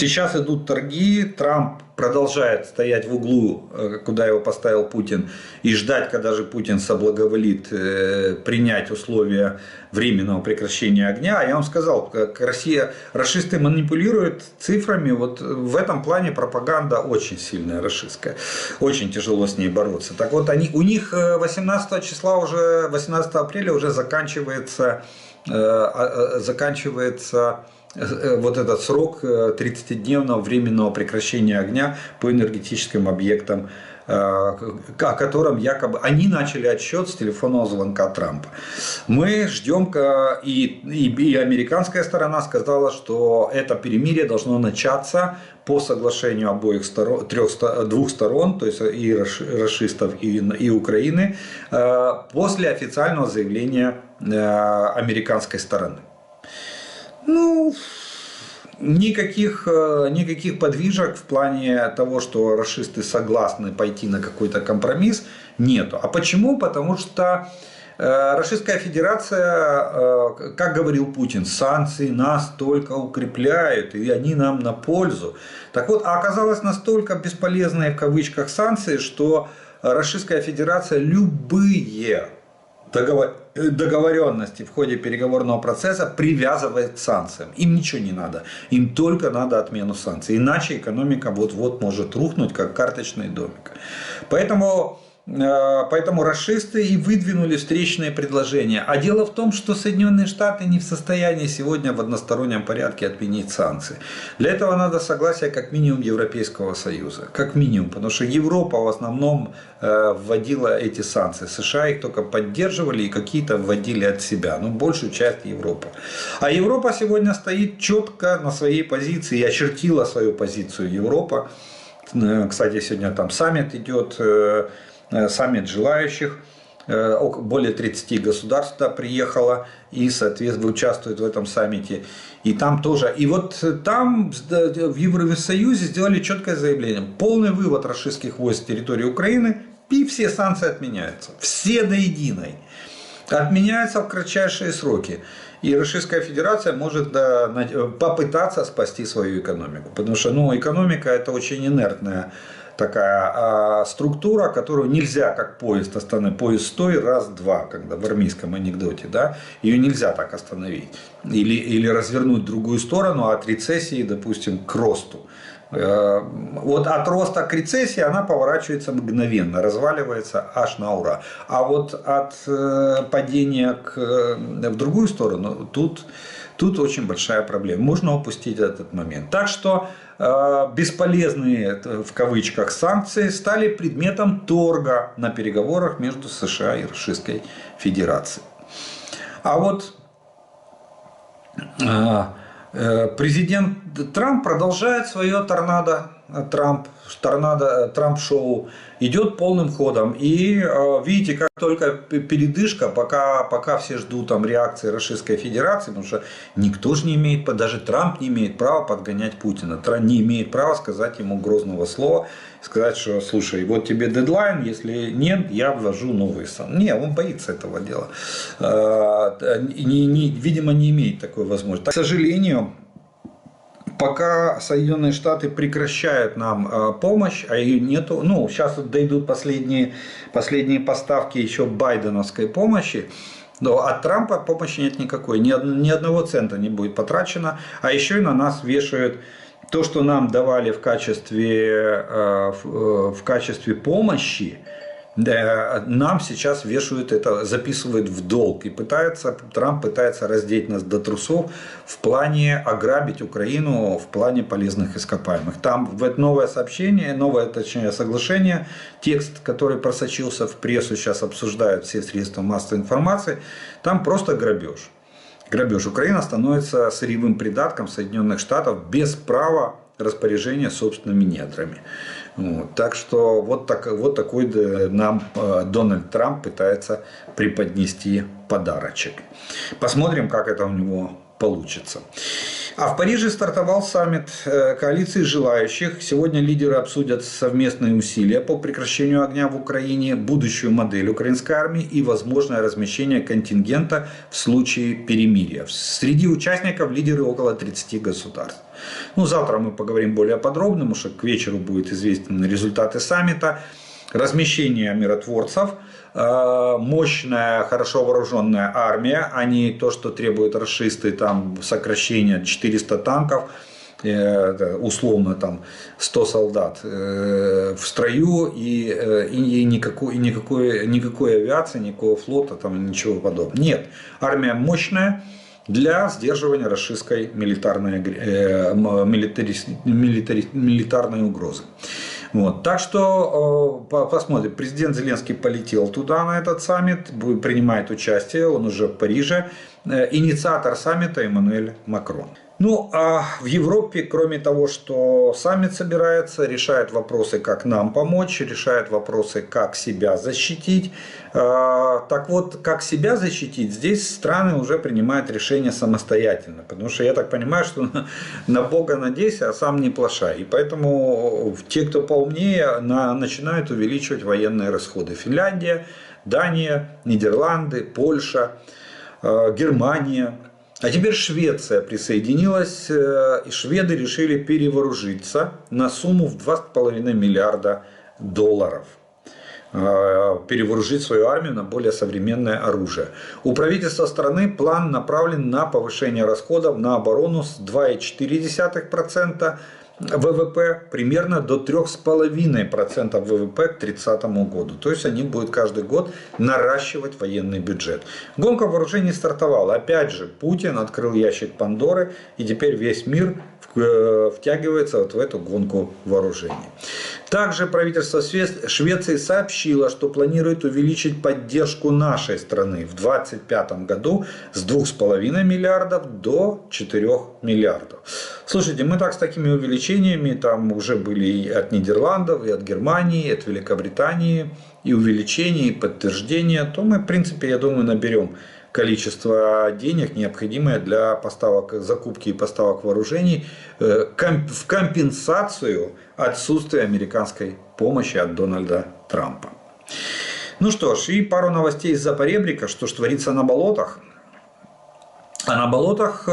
Сейчас идут торги, Трамп продолжает стоять в углу, э, куда его поставил Путин, и ждать, когда же Путин соблаговолит э, принять условия временного прекращения огня. А я вам сказал, как Россия, расисты манипулируют цифрами, вот в этом плане пропаганда очень сильная расистская, очень тяжело с ней бороться. Так вот, они, у них 18 э, числа уже, 18 апреля уже заканчивается, заканчивается Э, вот этот срок 30-дневного э, временного прекращения огня по энергетическим объектам, э, о котором якобы они начали отсчет с телефонного звонка Трампа. Мы ждем, и, и, и американская сторона сказала, что это перемирие должно начаться по соглашению обоих сторон, трех, двух сторон, то есть и расистов, и, и Украины, после официального заявления американской стороны. Ну, никаких, э, никаких подвижек в плане того, что расисты согласны пойти на какой-то компромисс, нету. А почему? Потому что э, Российская Федерация, э, как говорил Путин, санкции нас только укрепляют, и они нам на пользу. Так вот, а оказалось настолько бесполезные в кавычках санкции, что Российская Федерация любые договоренности в ходе переговорного процесса привязывает к санкциям. Им ничего не надо. Им только надо отмену санкций. Иначе экономика вот-вот может рухнуть, как карточный домик. Поэтому Э, поэтому расисты и выдвинули встречные предложения. А дело в том, что Соединенные Штаты не в состоянии сегодня в одностороннем порядке отменить санкции. Для этого надо согласие как минимум Европейского Союза. Как минимум. Потому что Европа в основном э, вводила эти санкции. США их только поддерживали и какие-то вводили от себя. Ну, большую часть Европы. А Европа сегодня стоит четко на своей позиции и очертила свою позицию Европа. Э, кстати, сегодня там саммит идет Э, саммит желающих. Э, более 30 государств туда приехало и, соответственно, участвуют в этом саммите. И там тоже. И вот там в Евросоюзе сделали четкое заявление. Полный вывод российских войск с территории Украины и все санкции отменяются. Все до единой. Отменяются в кратчайшие сроки. И Российская Федерация может да, попытаться спасти свою экономику. Потому что ну, экономика это очень инертная такая а, структура, которую нельзя, как поезд остановить. Поезд стой, раз, два, когда в армейском анекдоте, да, ее нельзя так остановить. Или, или развернуть в другую сторону от рецессии, допустим, к росту. Э, вот от роста к рецессии она поворачивается мгновенно, разваливается аж на ура. А вот от э, падения к, в другую сторону тут, тут очень большая проблема. Можно упустить этот момент. Так что Э, бесполезные в кавычках санкции стали предметом торга на переговорах между США и Российской Федерацией. А вот э, э, президент Трамп продолжает свое торнадо Трамп, торнадо, Трамп-шоу идет полным ходом. И видите, как только передышка, пока, пока все ждут там реакции Российской Федерации, потому что никто же не имеет, даже Трамп не имеет права подгонять Путина. Трамп не имеет права сказать ему грозного слова, сказать, что слушай, вот тебе дедлайн, если нет, я ввожу новый сан. Не, он боится этого дела. Не, не, видимо, не имеет такой возможности. К сожалению, пока Соединенные Штаты прекращают нам э, помощь, а ее нету, ну, сейчас дойдут последние, последние поставки еще байденовской помощи, но от Трампа помощи нет никакой, ни, ни одного цента не будет потрачено, а еще и на нас вешают то, что нам давали в качестве, э, в э, качестве помощи, нам сейчас вешают это, записывают в долг. И пытается, Трамп пытается раздеть нас до трусов в плане ограбить Украину в плане полезных ископаемых. Там в это новое сообщение, новое, точнее, соглашение, текст, который просочился в прессу, сейчас обсуждают все средства массовой информации, там просто грабеж. Грабеж. Украина становится сырьевым придатком Соединенных Штатов без права распоряжения собственными недрами. Вот. Так что вот, так, вот такой нам э, Дональд Трамп пытается преподнести подарочек. Посмотрим, как это у него получится. А в Париже стартовал саммит э, коалиции желающих. Сегодня лидеры обсудят совместные усилия по прекращению огня в Украине, будущую модель украинской армии и возможное размещение контингента в случае перемирия. Среди участников лидеры около 30 государств. Ну, завтра мы поговорим более подробно, потому что к вечеру будут известны результаты саммита. Размещение миротворцев – Э, мощная, хорошо вооруженная армия, а не то, что требуют расисты, там сокращение 400 танков, э, условно там 100 солдат э, в строю и, и, никакой, и никакой, никакой авиации, никакого флота, там ничего подобного. Нет, армия мощная для сдерживания расистской милитарной, милитари, милитари, милитарной угрозы. Вот. Так что посмотрим. Президент Зеленский полетел туда на этот саммит, принимает участие, он уже в Париже. Э, инициатор саммита Эммануэль Макрон. Ну, а в Европе, кроме того, что саммит собирается, решает вопросы, как нам помочь, решает вопросы, как себя защитить. А, так вот, как себя защитить, здесь страны уже принимают решения самостоятельно. Потому что я так понимаю, что на Бога надейся, а сам не плашай. И поэтому те, кто поумнее, начинают увеличивать военные расходы. Финляндия, Дания, Нидерланды, Польша, Германия – а теперь Швеция присоединилась, э, и шведы решили перевооружиться на сумму в 2,5 миллиарда долларов э, перевооружить свою армию на более современное оружие. У правительства страны план направлен на повышение расходов на оборону с 2,4% ВВП примерно до 3,5% ВВП к 30 году. То есть они будут каждый год наращивать военный бюджет. Гонка вооружений стартовала. Опять же, Путин открыл ящик Пандоры и теперь весь мир втягивается вот в эту гонку вооружений. Также правительство Швеции сообщило, что планирует увеличить поддержку нашей страны в 2025 году с 2,5 миллиардов до 4 миллиардов. Слушайте, мы так с такими увеличениями, там уже были и от Нидерландов, и от Германии, и от Великобритании, и увеличения, и подтверждения, то мы, в принципе, я думаю, наберем количество денег, необходимое для поставок, закупки и поставок вооружений э, в компенсацию отсутствия американской помощи от Дональда Трампа. Ну что ж, и пару новостей из-за поребрика, что ж творится на болотах. А на болотах э,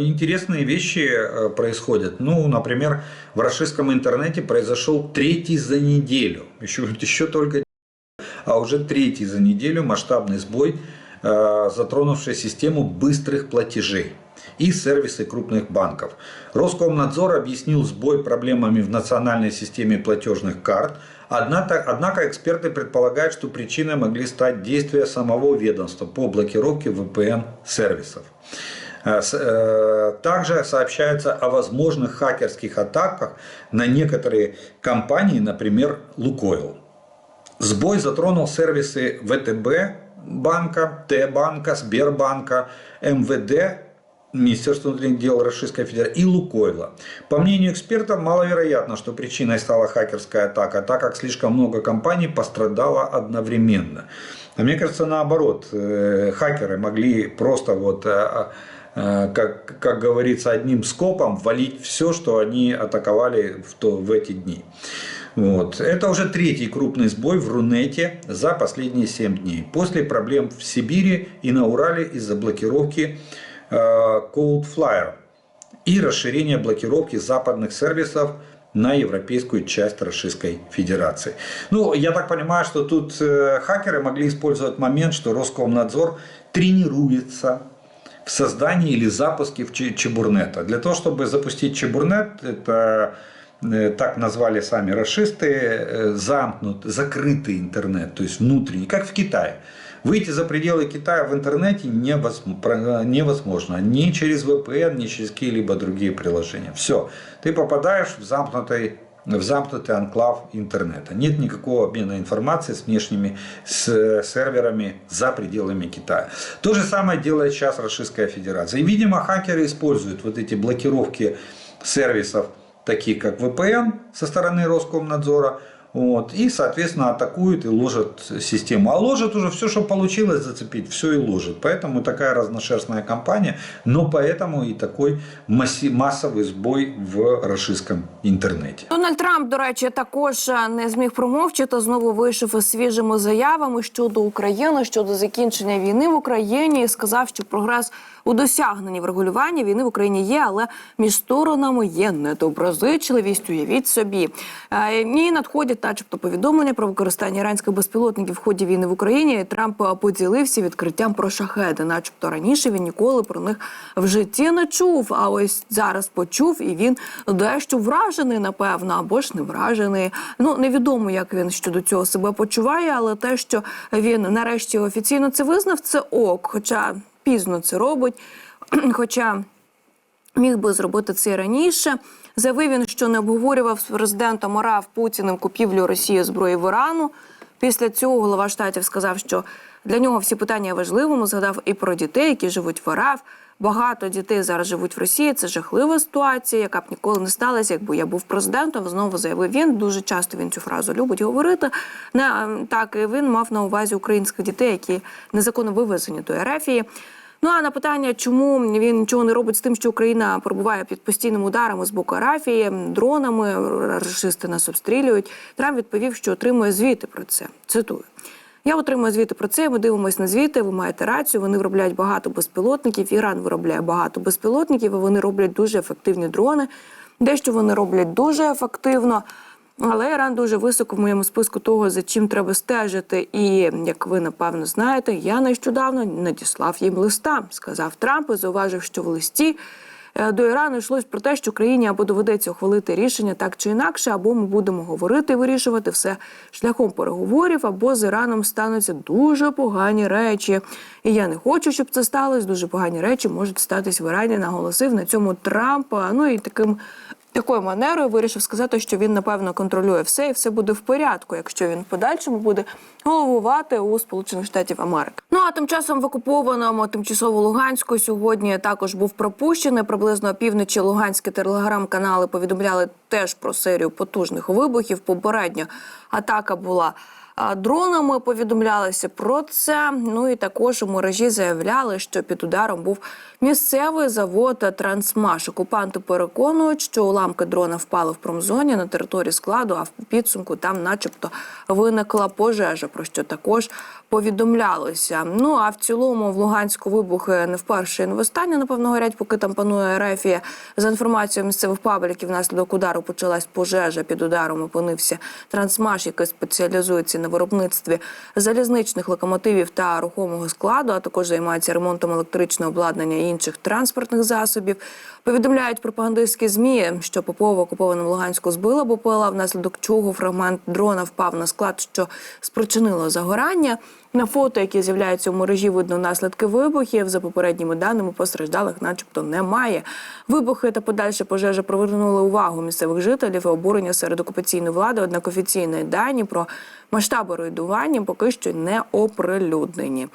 интересные вещи э, происходят. Ну, например, в российском интернете произошел третий за неделю. Еще, еще только а уже третий за неделю масштабный сбой, э, затронувший систему быстрых платежей и сервисы крупных банков. Роскомнадзор объяснил сбой проблемами в национальной системе платежных карт, однако, однако эксперты предполагают, что причиной могли стать действия самого ведомства по блокировке VPN-сервисов. Э, э, также сообщается о возможных хакерских атаках на некоторые компании, например, Лукойл. Сбой затронул сервисы ВТБ банка, Т-банка, Сбербанка, МВД Министерство внутренних дел Российской Федерации и Лукойла. По мнению экспертов, маловероятно, что причиной стала хакерская атака, так как слишком много компаний пострадало одновременно. А мне кажется, наоборот, э, хакеры могли просто вот э, э, как, как говорится, одним скопом валить все, что они атаковали в, то, в эти дни. Вот. Это уже третий крупный сбой в Рунете за последние 7 дней. После проблем в Сибири и на Урале из-за блокировки Э, Coldflyer и расширение блокировки западных сервисов на европейскую часть Российской Федерации. Ну, я так понимаю, что тут э, хакеры могли использовать момент, что Роскомнадзор тренируется в создании или запуске Чебурнета. Для того, чтобы запустить Чебурнет, это так назвали сами расисты, замкнут, закрытый интернет, то есть внутренний, как в Китае. Выйти за пределы Китая в интернете невозможно. Ни через VPN, ни через какие-либо другие приложения. Все. Ты попадаешь в замкнутый в замкнутый анклав интернета. Нет никакого обмена информацией с внешними с серверами за пределами Китая. То же самое делает сейчас Российская Федерация. И, видимо, хакеры используют вот эти блокировки сервисов, таких как VPN со стороны Роскомнадзора, Вот, и, соответственно, атакует и ложит систему. А ложит уже все, что получилось зацепить, все и ложит. Поэтому такая разношерстная кампания, но поэтому и такой масси- массовый сбой в российском интернете. Дональд Трамп, до речі, також е, не зміг промовчати. Знову вийшов із свіжими заявами щодо України, щодо закінчення війни в Україні. і Сказав, що прогрес у досягненні врегулювання війни в Україні є, але між сторонами є недоброзичливість. Уявіть собі. Е, І надходять, начебто, повідомлення про використання іранських безпілотників в ході війни в Україні. Трамп поділився відкриттям про шахеди, начебто раніше він ніколи про них в житті не чув. А ось зараз почув, і він дещо вражений, напевно, або ж не вражений. Ну невідомо, як він щодо цього себе почуває, але те, що він нарешті офіційно це визнав, це ок. Хоча пізно це робить. Хоча міг би зробити це раніше. Заявив він, що не обговорював з президентом РАФ Путіним купівлю Росії зброї в Ірану. Після цього голова штатів сказав, що для нього всі питання важливими. Згадав і про дітей, які живуть в РАФ. Багато дітей зараз живуть в Росії. Це жахлива ситуація, яка б ніколи не сталася, якби я був президентом. Знову заявив він. Дуже часто він цю фразу любить говорити. Не ем, так і він мав на увазі українських дітей, які незаконно вивезені до Ерефії. Ну а на питання, чому він нічого не робить з тим, що Україна перебуває під постійними ударами з боку Арафії, дронами, рашисти нас обстрілюють. Трамп відповів, що отримує звіти про це. Цитую. Я отримую звіти про це. Ми дивимося на звіти. Ви маєте рацію. Вони виробляють багато безпілотників. Іран виробляє багато безпілотників. і Вони роблять дуже ефективні дрони. Дещо вони роблять дуже ефективно. Але Іран дуже високо в моєму списку того, за чим треба стежити. І як ви напевно знаєте, я нещодавно надіслав їм листа, сказав Трамп і зауважив, що в листі е, до Ірану йшлось про те, що країні або доведеться ухвалити рішення так чи інакше, або ми будемо говорити і вирішувати все шляхом переговорів, або з Іраном стануться дуже погані речі. І я не хочу, щоб це сталося. Дуже погані речі можуть статись в Ірані. Наголосив на цьому Трамп. Ну і таким такою манерою вирішив сказати, що він напевно контролює все, і все буде в порядку, якщо він в подальшому буде головувати у Сполучених Штатів Америки. Ну а тим часом в окупованому тимчасово Луганську сьогодні також був пропущений приблизно опівночі Луганські телеграм-канали повідомляли теж про серію потужних вибухів. Попередня атака була. Дронами повідомлялося про це. Ну і також у мережі заявляли, що під ударом був місцевий завод Трансмаш. Окупанти переконують, що уламки дрона впали в промзоні на території складу, а в підсумку там, начебто, виникла пожежа, про що також повідомлялося. Ну а в цілому в Луганську вибухи не вперше і не востаннє, напевно, горять, поки там панує рефія. За інформацією місцевих пабліків, внаслідок удару почалась пожежа. Під ударом опинився трансмаш, який спеціалізується на виробництві залізничних локомотивів та рухомого складу, а також займається ремонтом електричного обладнання і інших транспортних засобів. Повідомляють пропагандистські змі, що ППО в Луганську збила БПЛА, внаслідок чого фрагмент дрона впав на склад, що спричинило загорання. На фото, які з'являються в мережі, видно наслідки вибухів. За попередніми даними постраждалих, начебто, немає. Вибухи та подальша пожежа привернули увагу місцевих жителів і обурення серед окупаційної влади. Однак офіційні дані про масштаби руйнування поки що не оприлюднені.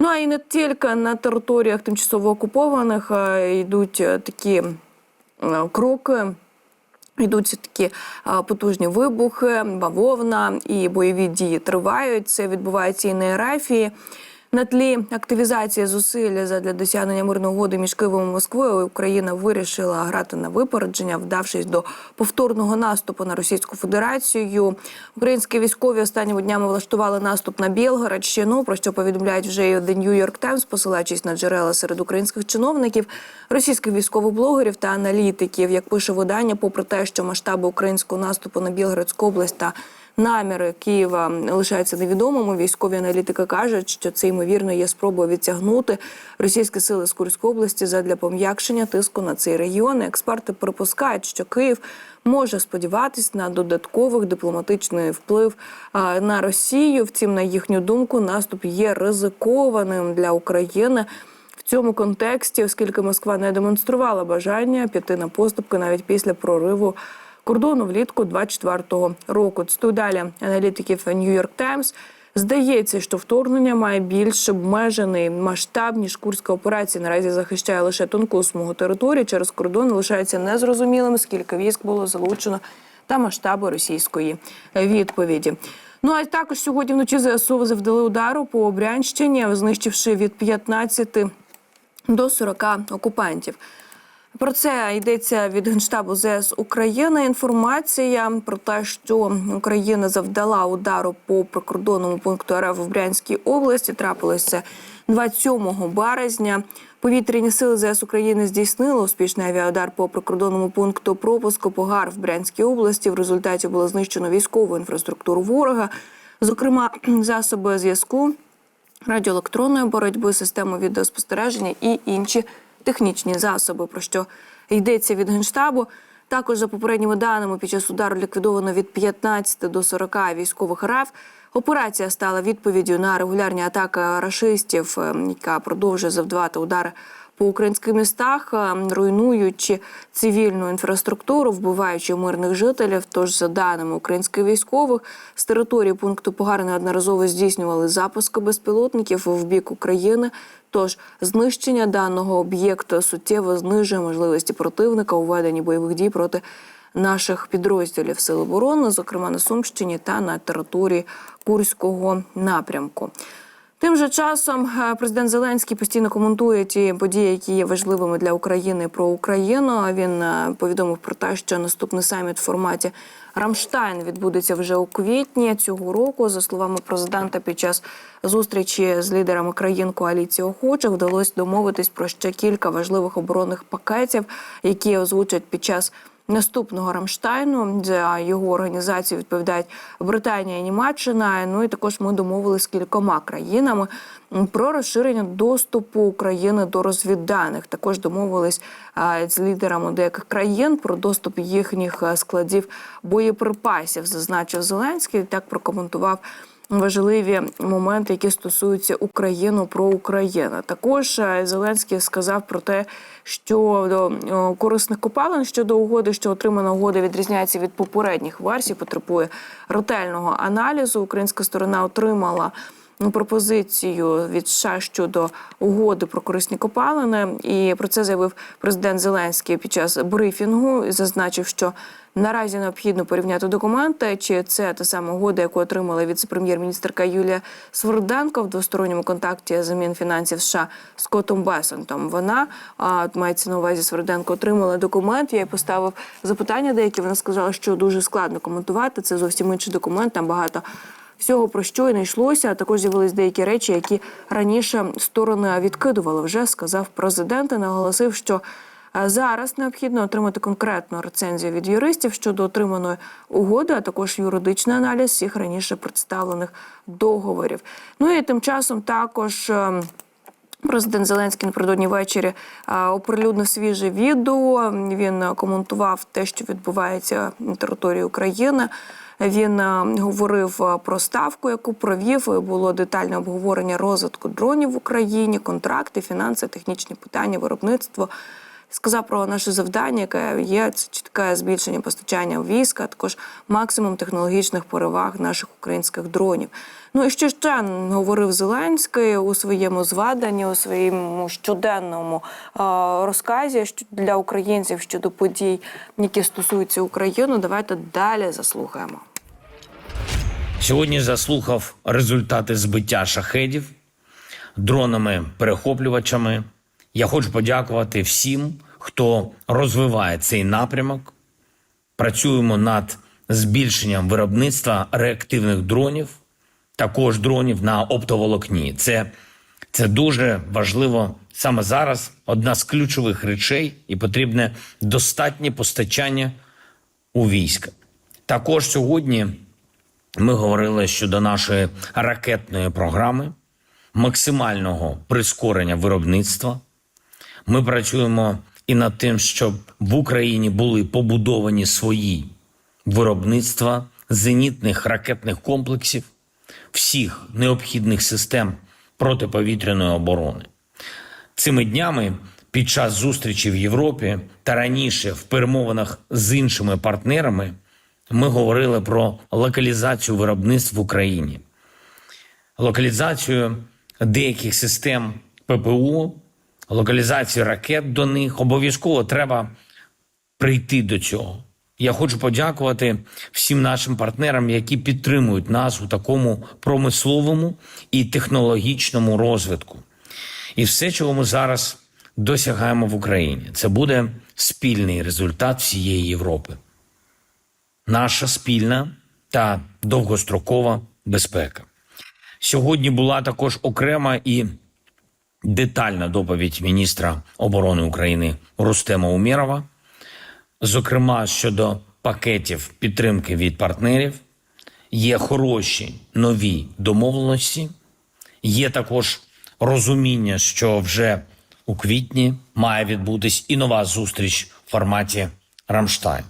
Ну а і не тільки на територіях тимчасово окупованих е, йдуть е, такі е, кроки. Йдуть такі потужні вибухи, бавовна і бойові дії тривають. Це відбувається і на Ерафії. На тлі активізації зусиль для досягнення мирної угоди між Києвом і Москвою Україна вирішила грати на випередження, вдавшись до повторного наступу на Російську Федерацію. Українські військові останніми днями влаштували наступ на Білгородщину, про що повідомляють вже і The New York Times, посилаючись на джерела серед українських чиновників, російських військових блогерів та аналітиків. Як пише видання, попри те, що масштаби українського наступу на Білгородську область та Наміри Києва лишаються невідомими. Військові аналітики кажуть, що це ймовірно є спробою відтягнути російські сили з Курської області задля пом'якшення тиску на цей регіон. Експерти припускають, що Київ може сподіватись на додатковий дипломатичний вплив на Росію. Втім, на їхню думку, наступ є ризикованим для України. В цьому контексті, оскільки Москва не демонструвала бажання піти на поступки навіть після прориву кордону влітку 24-го року. Цитую далі аналітиків York Times. Здається, що вторгнення має більш обмежений масштаб ніж курська операція. Наразі захищає лише тонку смугу території через кордон. Лишається незрозумілим, скільки військ було залучено та масштаби російської відповіді. Ну а також сьогодні вночі ЗСУ завдали удару по Брянщині, знищивши від 15 до 40 окупантів. Про це йдеться від генштабу ЗС України. Інформація про те, що Україна завдала удару по прикордонному пункту РФ в Брянській області. Трапилося 27 березня. Повітряні сили ЗС України здійснили успішний авіаудар по прикордонному пункту пропуску Погар в Брянській області. В результаті було знищено військову інфраструктуру ворога, зокрема засоби зв'язку радіоелектронної боротьби, систему відеоспостереження і інші технічні засоби, про що йдеться від генштабу. Також за попередніми даними, під час удару ліквідовано від 15 до 40 військових РФ. Операція стала відповіддю на регулярні атаки рашистів, е, яка продовжує завдавати удари по українських містах, е, руйнуючи цивільну інфраструктуру, вбиваючи мирних жителів. Тож, за даними українських військових, з території пункту Погар неодноразово здійснювали запуски безпілотників в бік України. Тож знищення даного об'єкту суттєво знижує можливості противника у веденні бойових дій проти наших підрозділів Сил оборони, зокрема на Сумщині та на території Курського напрямку. Тим же часом е, президент Зеленський постійно коментує ті події, які є важливими для України про Україну. Він е, повідомив про те, що наступний саміт в форматі Рамштайн відбудеться вже у квітні цього року. За словами президента, під час зустрічі з лідерами країн коаліції охочих вдалося домовитись про ще кілька важливих оборонних пакетів, які озвучать під час наступного Рамштайну. За його організацію відповідають Британія і Німеччина. Ну і також ми домовилися з кількома країнами про розширення доступу України до розвідданих. Також домовились з лідерами деяких країн про доступ їхніх складів боєприпасів. Зазначив Зеленський. Так прокоментував важливі моменти, які стосуються України про Україну. Також е, Зеленський сказав про те, що до е, корисних копалин щодо угоди, що отримана угода відрізняється від попередніх версій, потребує ретельного аналізу. Українська сторона отримала. ну, Пропозицію від США щодо угоди про корисні копалини, і про це заявив президент Зеленський під час брифінгу. і Зазначив, що наразі необхідно порівняти документи, чи це та сама угода, яку отримала віце-прем'єр-міністрка Юлія Сверденко в двосторонньому контакті з Мінфінансів США Скоттом Бесентом. Вона а, мається на увазі Сверденко отримала документ. Я їй поставив запитання, деякі вона сказала, що дуже складно коментувати. Це зовсім інший документ. Там багато всього про що й не йшлося. А також з'явились деякі речі, які раніше сторони відкидували. Вже сказав президент і наголосив, що зараз необхідно отримати конкретну рецензію від юристів щодо отриманої угоди, а також юридичний аналіз всіх раніше представлених договорів. Ну і тим часом також. ем, Президент Зеленський напередодні ввечері е, оприлюднив свіже відео. Він е, коментував те, що відбувається на території України. Він е, говорив е, про ставку, яку провів. Було детальне обговорення розвитку дронів в Україні, контракти, фінанси, технічні питання, виробництво. Сказав про наше завдання, яке є це чітке збільшення постачання війська, також максимум технологічних переваг наших українських дронів. Ну і що ще говорив Зеленський у своєму зваданні, у своєму щоденному е, розказі для українців щодо подій, які стосуються України. Давайте далі заслухаємо. Сьогодні заслухав результати збиття шахедів дронами-перехоплювачами. Я хочу подякувати всім, хто розвиває цей напрямок. Працюємо над збільшенням виробництва реактивних дронів, також дронів на оптоволокні. Це, це дуже важливо саме зараз. Одна з ключових речей, і потрібне достатнє постачання у війська. Також сьогодні ми говорили щодо нашої ракетної програми, максимального прискорення виробництва. Ми працюємо і над тим, щоб в Україні були побудовані свої виробництва зенітних ракетних комплексів, всіх необхідних систем протиповітряної оборони. Цими днями під час зустрічі в Європі та раніше в перемовинах з іншими партнерами ми говорили про локалізацію виробництв в Україні, локалізацію деяких систем ППО, локалізацію ракет до них. Обов'язково треба прийти до цього. Я хочу подякувати всім нашим партнерам, які підтримують нас у такому промисловому і технологічному розвитку. І все, чого ми зараз досягаємо в Україні, це буде спільний результат всієї Європи. Наша спільна та довгострокова безпека. Сьогодні була також окрема і детальна доповідь міністра оборони України Рустема Умєрова, зокрема щодо пакетів підтримки від партнерів. Є хороші нові домовленості. Є також розуміння, що вже у квітні має відбутись і нова зустріч в форматі Рамштайн.